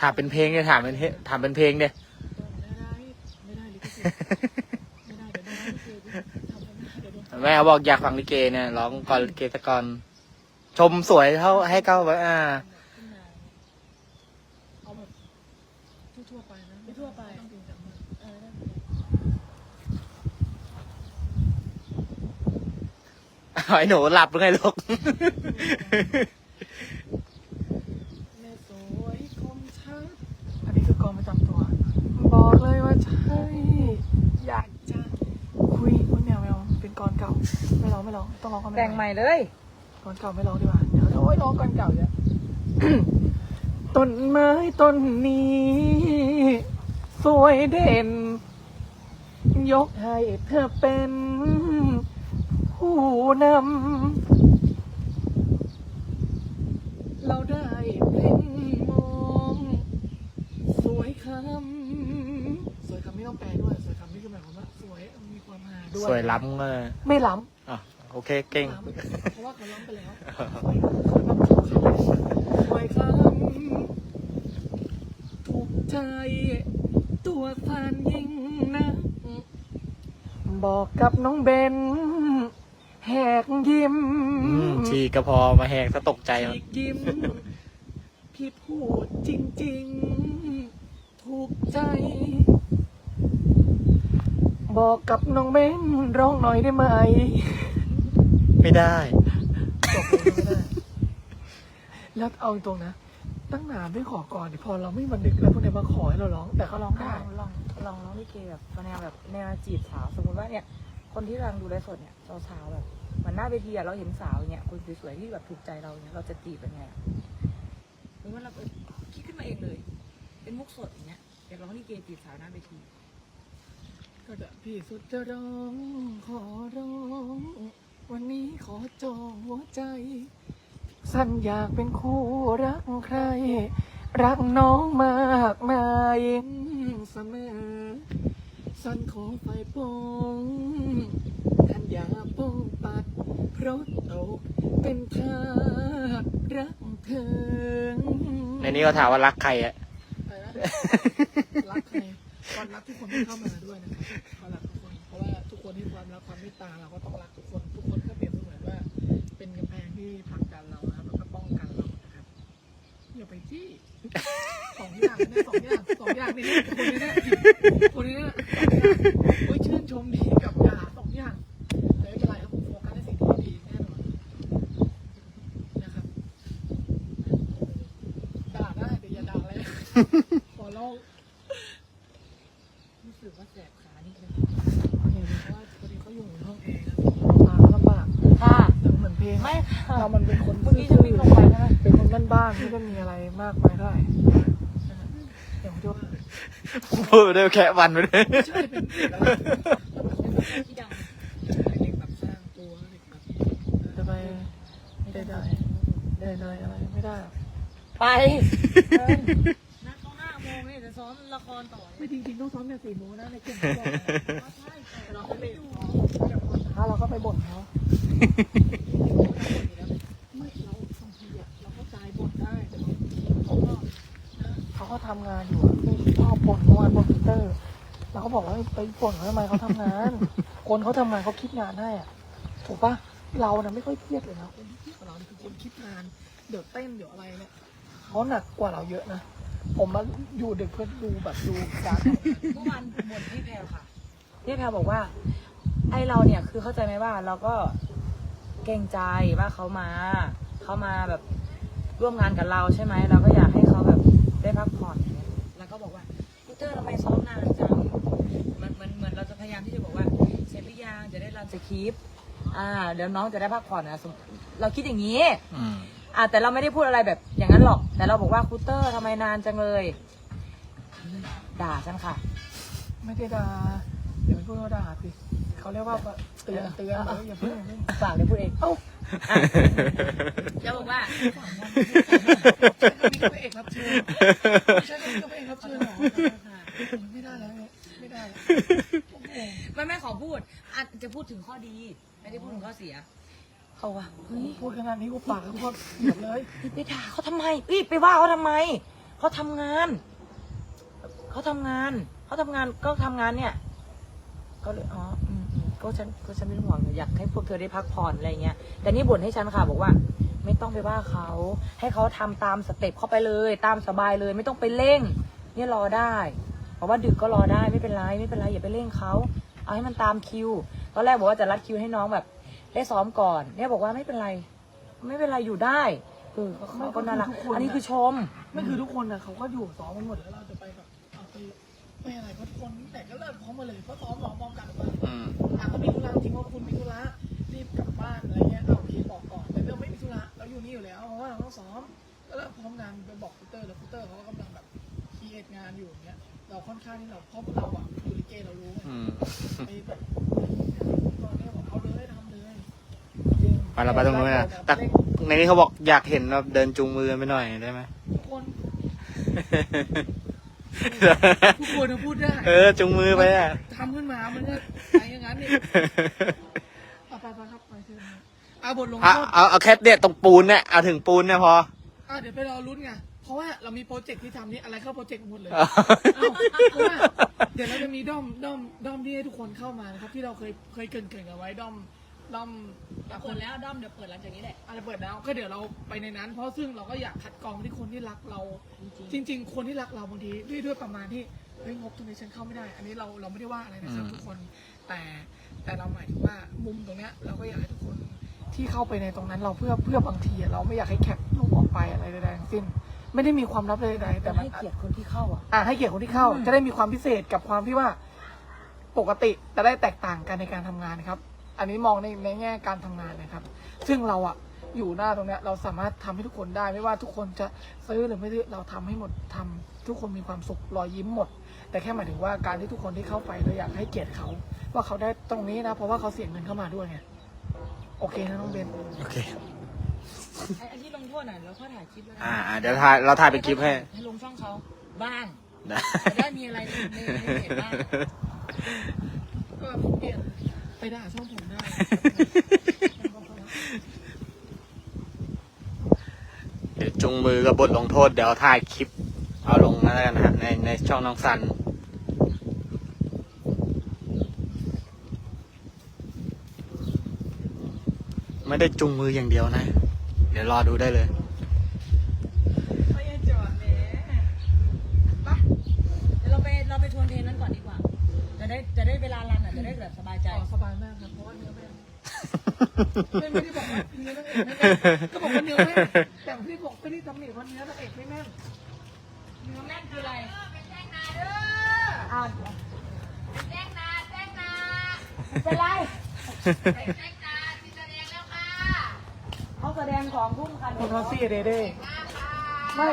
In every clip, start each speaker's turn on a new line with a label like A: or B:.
A: ถามเป็นเพลงเนี่ยถามเป็นเพลงถามเป็นเพลงเนี่ย
B: ไม่ได้ลิขสิทธิ์ไม่ได้เดี๋ยวโดนลิขสิทำไม่ได้เดี๋ยวโดน
A: แม่เขาบอกอยากฟังลิเกเนี่ยร้องก่อนลิเกตะกอนชมสวยเท่าให้เก้าไว้อ่า
B: ขึ้นมาเอาแบบทั่วๆไปนะ
C: ทั่วไป
B: ต้องจริงจัง
C: เออได้
A: เอาไอ้หนูหลับหรือไงลูก
B: แม่สวยคมชัดอันนี้คือกองประจำตัว บอก เลยว่าใช่อยากจะคุยอุ้ยแมวแมวเป็นกรเก่า ไม่ร้องไม่ร้องต้องร้องก่อน
C: แต่งใหม่เลย
B: ก่อนเก่าไม่ร้องดีกว่าเดี๋ยวโอ้ยร้องก่อนเก่าเยอะต้นไม้ต้นนี้ สวยเด่น ยกให้เธอเป็น ผู้นำเราได้เพ่งมอง สวยคำ สวยคำไม่ต้อง แปลด้วยสวยคำนี่คือหมายความว่าสวยมีความหาด้วย
A: สวยล้ำเลย
B: ไม่ล้ำ
A: อะโอเคเก่ง
B: เพราะว่าเขาล้อมไปแล้วคอยคำถูกใจ ตัวฟันยิ่งนะ บอกกับน้องเบนแหกยิ้ม
A: อืมทีก็พอมาแหกซะตกใจ
B: แหกยิ้ม พี่พูดจริง ๆ ถูกใจ บอกกับน้องเบนร้องหน่อยได้ไหม
A: ไม่ได้
B: จบเลยไม่ได้ แล้วเอาตรงๆนะ ตั้งนานไม่ขอก่อนดิพอเราไม่มาดึกแล้วพวกเนี้ยมาขอให้เราร้อง แต่เขาร้อง
C: ล
B: ได้
C: องลองลองร้องลิเกแบบแนวแบบแนวจีบสาวสมมติว่าเนี่ย คนที่กำลังดูไลฟ์สดเนี่ยสาวๆแบบเหมือนหน้าเวทีอะเราเห็นสาวอย่างเงี้ยคนสวยๆที่แบบถูกใจเราเนี่ยเราจะจีบเป็นไงอะหรือว่าเราเออคิดขึ้นมาเองเลย เป็นมุกสดอย่างเงี้ยอยากร้องลิเกจีบสาวหน้าเวที
B: ก็จะพี่สุดจะร้องขอร้อง วันนี้ขอจองหัวใจ สั้นอยากเป็นคู่รักใคร รักน้องมากมายเสมอ สั้นขอไฟปองท่านอย่าป้องปัดเพราะตกเป็นทาสรักเธอ
A: ในนี้เขาถามว่ารักใครอะ
B: อะไรนะ ก่อนรักทุกคนที่เข้ามาด้วยนะครับเขารักทุกคน เพราะว่าทุกคนที่ความรักความเมตตาเราก็ต้องรักทุกคน ทุกคนก็เปรียบเสมือนว่า เป็นกำแพงที่ผลักดันเรานะครับแล้วก็ป้องกันเรานะครับอย่าไปจี้สองอย่างนะสองอย่างสองอย่างนี่คนนี้นะคนนี้นะโอ้ยชื่นชมดีกับยาสองอย่างแต่ไม่เป็นไรครับผมโฟกัสในสิ่งที่ดีแน่นอนนะครับด่าได้แต่อย่าด่าเลยขอร้อง
C: สึกว่าแสบขานิดนึง
B: เห็นเพราะว่าพอดีเขาอยู่ในห้องแอร์ครับมาลำบาก
C: ค่ะ
B: แต่เหมือนเพลง
C: ไม่ค่ะ
B: เรามันเป็นคน
C: เมื่อกี้จะวิ่งลงไปใช่ไหม
B: เป็นคนบ้านๆไม่ได้มีอะไรมากมายเท่าไหร่อย่างที่ว่า
A: พูดไปด้วยแค่วันไปด้วย
B: ไม่ใช่เป็นเด็กอะไร
C: ที่ดัง
B: เด็กแบบสร้างตัวเด็กแบบจะไปได้ได้ได้ได้อะไรไม่ได้หรอก
C: ไปนัดเขาห้าโมงเนี่ยจะซ้อมละครต่อ
B: ไม่จริงๆต้องซ้อมเนี่ยสี่โมงนะในเก่งเขาบอกนะ
C: ใช่
B: แต่เราก็ไปถ้าเราก็ไปบ่นเขาไม่เราบางทีอะเราเข้าใจบ่นได้แต่บางทีเขาก็นะเขาก็ทำงานอยู่อะชอบ่นเมื่อวานบ่นพีเตอร์เราก็บอกว่าไปบ่นเขาทำไมเขาทำงาน คนเขาทำงานเขาคิดงานให้อะถูกปะเราน่ะไม่ค่อยเครียดเลยนะคนที่เครียดกับเราคือคนคิดงาน เดี๋ยวเต้นเดี๋ยวอะไรเนี่ยเขาหนักกว่าเราเยอะนะ ผมมาอยู่ดึกเพื่อดูแบบดูการทำงาน
C: เมื่อวานบ่นพี่แพรวค่ะ พี่แพรวบอกว่า ไอเราเนี่ยคือเข้าใจไหมว่าเราก็เกรงใจว่าเขามา เขามาแบบร่วมงานกับเราใช่ไหมเราก็อยากให้เขาแบบได้พักผ่อนแล้วก็บอกว่าพีเตอร์ทำไมซ้อมนานจังมันเหมือนเหมือนเราจะพยายามที่จะบอกว่าเสร็จหรือยังจะได้รันสคริปต์อ่าเดี๋ยวน้องจะได้พักผ่อนนะเราคิดอย่างนี้
A: อืม
C: อะแต่เราไม่ได้พูดอะไรแบบอย่างนั้นหรอก แต่เราบอกว่าครูเตอร์ทำไมนานจังเลย ด่าฉันค่ะ
B: ไม่ได้ด่าเดี๋ยวไม่พูดว่าด่าสิเขาเรียกว่าเตือนเตือนเลยอย่าเพิ่งอย่าเพิ่ง
C: ฝากเลยพูดเอง
B: เอ้า
C: จะบอกว่า
B: นี่ก็เป็นเอกรับเชิญไม่ใช่นี่ก็เป็นเอกรับเชิญหรอไม่ได้แล้วเนี่ยไม่ได้แล้วโอ้โห
C: ไม่ไม่ขอพูดอาจจะพูดถึงข้อดี ไม่ได้พูดถึงข้อเสีย เขาว่าเฮ้ย
B: พูดขนาดนี้กูปากกูก็เหยียบเลย
C: ไปด่าเขาทำไมเอ้ยไปว่าเขาทำไม เขาทำงาน เขาทำงาน เขาทำงานก็ทำงานเนี่ย ก็เลยอ๋ออืมอืมก็ฉันก็ฉันเป็นห่วงอยากให้พวกเธอได้พักผ่อนอะไรเงี้ย แต่นี่บ่นให้ฉันค่ะ บอกว่า ไม่ต้องไปว่าเขา ให้เขาทำตามสเต็ปเข้าไปเลย ตามสบายเลย ไม่ต้องไปเร่ง เนี่ยรอได้เพราะว่าดึกก็รอได้ไม่เป็นไรไม่เป็นไรอย่าไปเร่งเขาเอาให้มันตามคิวตอนแรกบอกว่าจะรัดคิวให้น้องแบบ ได้ซ้อมก่อนเนี่ยบอกว่าไม่เป็นไร ไม่เป็นไรอยู่ได้เออเขาเขาก็น่ารักอันนี้คือชม
B: ไม่คือทุกคนนะเขาก็อยู่ซ้อมกันหมดแล้วเราจะไปแบบเอาไปไปอะไรเพราะทุกคนแต่ก็เลิกพร้อมมาเลยเพราะซ้อมซ้อมพร้อมกันมา
A: อืม
B: อะก็มีธุระจริงว่าคุณมีธุระรีบกลับบ้านอะไรเงี้ยเอาโอเคบอกก่อนแต่เราไม่มีธุระเราอยู่นี่อยู่แล้วเพราะว่าเราต้องซ้อมก็เลิกพร้อมงานไปบอกคูเตอร์แล้วคูเตอร์เขาก็กำลังแบบคีเอทงานอยู่อย่างเงี้ยเราค่อนข้างที่เราเพราะเราอะอยู่ลิเกเรารู้ไง
A: อืม
B: ไปแบบตอนนี้บอกเอาเลยทำเลยจริง
A: ไปเราไปตรงนู้นนะแต่ในนี้เขาบอกอยากเห็นแบบเดินจูงมือกันไปหน่อยได้ไหม
B: ทุกคนทุกคนจะพูดได้
A: เออจูงมือไปอะ
B: ทำขึ้นมา มันก็ไปอย่างนั้นนี่เอาไปไปครับไปเชิญนะเอาบทลง
A: เอา
B: โทษ
A: เอาเอาแค่เนี่ยตรงปูนเนี่ยเอาถึงปูนเนี่ยพอ
B: อะเดี๋ยวไปรอลุ้นไงเพราะว่าเรามีโปรเจกต์ที่ทำนี่อะไรเข้าโปรเจกต์หมดเลย
A: เอา
B: เอ้าเพราะว่าเดี๋ยวเราจะมีด้อมด้อมด้อมที่ให้ทุกคนเข้ามานะครับที่เราเคยเคยเกรินเกรินกันไว้ด้อม ด้อม
C: เปิดแล้วด้อมเดี๋ยวเปิดหลังจากนี้แหละ
B: อะไรเปิดแล้วก็เดี๋ยวเราไปในนั้น เพราะซึ่งเราก็อยากคัดกรองที่คนที่รักเรา จริง ๆ คนที่รักเราบางทีด้วยด้วยประมาณที่เฮ้ยงบตรงนี้ฉันเข้าไม่ได้ อันนี้เราเราไม่ได้ว่าอะไรนะครับ
A: อืม
B: ทุกคนแต่แต่เราหมายถึงว่ามุมตรงเนี้ยเราก็อยากให้ทุกคนที่เข้าไปในตรงนั้นเราเพื่อเพื่อบางทีอะเราไม่อยากให้แคปรูปออกไปอะไรใดๆทั้งสิ้น ไม่ได้มีความลับใดๆแต่
C: แต่
B: มัน
C: ให้เกียรติคนที่เข้าอะ
B: อะให้เกียรติคนที่เข้า
C: อืม
B: จะได้มีความพิเศษกับความที่ว่าปกติจะได้แตกต่างกันในการทำงานครับ อันนี้มองในในแง่การทำงานนะครับ ซึ่งเราอะอยู่หน้าตรงเนี้ยเราสามารถทำให้ทุกคนได้ ไม่ว่าทุกคนจะซื้อหรือไม่ซื้อเราทำให้หมดทำทุกคนมีความสุขรอยยิ้มหมด แต่แค่หมายถึงว่าการที่ทุกคนที่เข้าไปเราอยากให้เกียรติเขา ว่าเขาได้ตรงนี้นะ เพราะว่าเขาเสียเงินเข้ามาด้วยไงโอเคนะน้องเบน
A: โอเค
C: ไอ้ไอ้ที่ลงโทษน่ะเราค่อยถ่ายคลิปแล้ว
A: อ่าอ่าเดี๋ยวถ่ายเราถ่ายเป็นคลิปให้
C: ให้ลงช่องเขาบ้าง
A: ได้
C: จะได้มีอะไรในในเพจบ้าง
B: ก็เปลี่ยนไป ด่าช่องผมได้
A: เดี๋ยวจุงมือกับบทลงโทษ เดี๋ยวถ่ายคลิป เอาลงมาแล้วกันนะฮะในในช่องน้องสัน ไม่ได้จุงมืออย่างเดียวนะ เดี๋ยวรอดูได้เลย
C: จะได้จะได้เวลารันอะจะได้แบบสบายใจ
B: อ๋อสบายมากครับเพราะว่าเนื้อแม่ไม่ไม่ได้บอกว่าเนื้อนางเอกไม่แม่นก็บอกว่าเนื้อแม่นแต่ไม่ได้บอกไม่ได้ตำหนิว่าเนื้อนางเอกไม่แม่น
C: เนื้อแน่นคืออะไร
D: เป็นแจ้งนาเด้อ
C: อ่า
D: เป็นแจ้งนาแจ้งนา
C: เป็นไร
D: เป็นแจ้งนาที่แสดงแล้วค่ะ
C: เขาแสดงของทุ่มกัน
B: คุณทอสซี่เดเด้
D: มาค่ะ
B: ไม่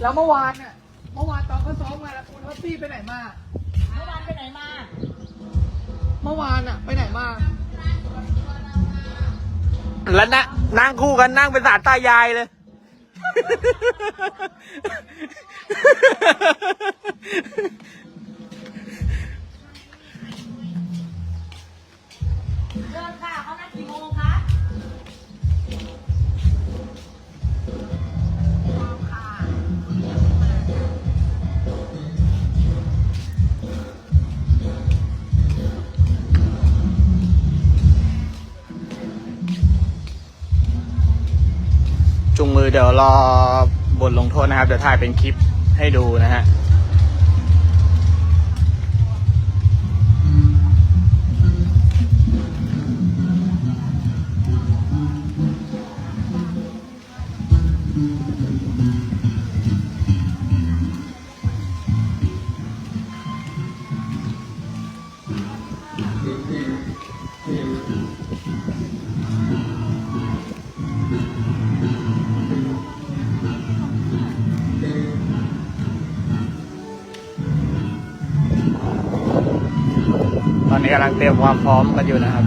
B: แล้วเมื่อวานน่ะเมื่อวานตอนเขาซ้อมมาแล้วคุณทอสซี่ไปไหนมา
C: เมื่อวาน ไปไหนมา
B: เมื่อวานอะไปไหนมา
A: แล้วนะนั่งคู่กันนั่งเป็นสารตายายเลย
C: เดินค่ะเขานัดกี่โมงคะ
A: เดี๋ยวรอบทลงโทษนะครับ เดี๋ยวถ่ายเป็นคลิปให้ดูนะฮะ กำลังเตรียมความพร้อมกันอยู่นะครับ